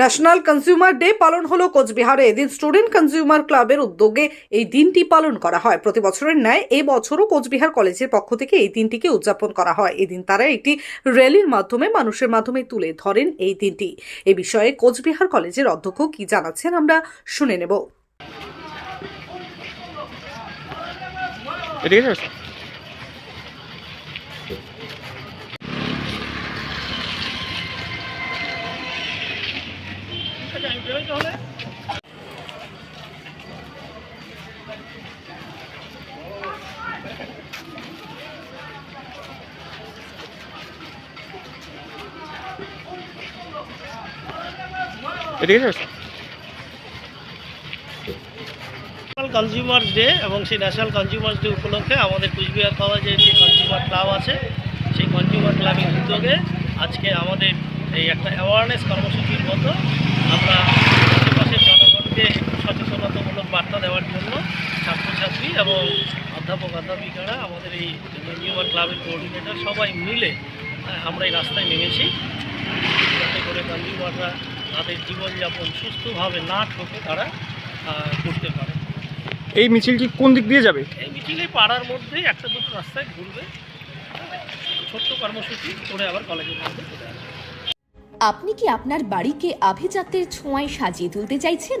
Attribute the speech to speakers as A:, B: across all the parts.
A: National consumer day পালন হলো কোচবিহারে। এদিন স্টুডেন্ট কনজিউমার ক্লাবের উদ্যোগে এই দিনটি পালন করা হয়। প্রতি বছরের ন্যায় এবছরও কোচবিহার কলেজের পক্ষ থেকে এই দিনটিকে উদযাপন করা হয়। এদিন তারা একটি র্যালির মাধ্যমে মানুষের মাধ্যমে তুলে ধরেন এই দিনটি। এ বিষয়ে কোচবিহার কলেজের অধ্যক্ষ কি জানাচ্ছেন আমরা শুনে নেব।
B: ন্যাশনাল কনজিউমার ডে এবং সেই ন্যাশনাল কনজিউমার ডে উপলক্ষে আমাদের কুচবিহার কলেজের যে কনজিউমার ক্লাব আছে, সেই কনজিউমার ক্লাবের উদ্যোগে আজকে আমাদের এই একটা অ্যাওয়ারনেস কর্মসূচির মতো অধ্যাপক অধ্যাপিকারা আমাদের এই কনজিউমার ক্লাবের কোঅর্ডিনেটর সবাই মিলে আমরা এই রাস্তায় নেমেছি। যাতে করে কনজিউমাররা তাদের জীবনযাপন সুস্থভাবে না ঠকে তারা করতে পারে।
C: এই মিছিলটি কোন দিক দিয়ে যাবে?
B: এই মিছিলে পাড়ার মধ্যেই একটা দুটো রাস্তায় ঘুরবে। ছোট্ট কর্মসূচি করে আবার কলেজের মধ্যে চলে আসবে।
D: আপনি কি আপনার বাড়িকে আভিজাত্যের ছোঁয়ায় সাজিয়ে তুলতে চাইছেন?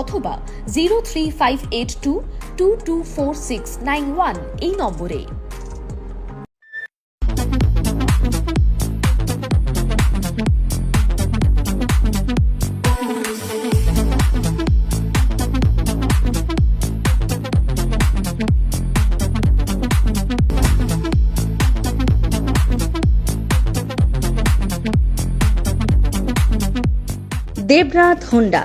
D: অথবা জিরো এই নম্বরে।
E: দেবরাত হোন্ডা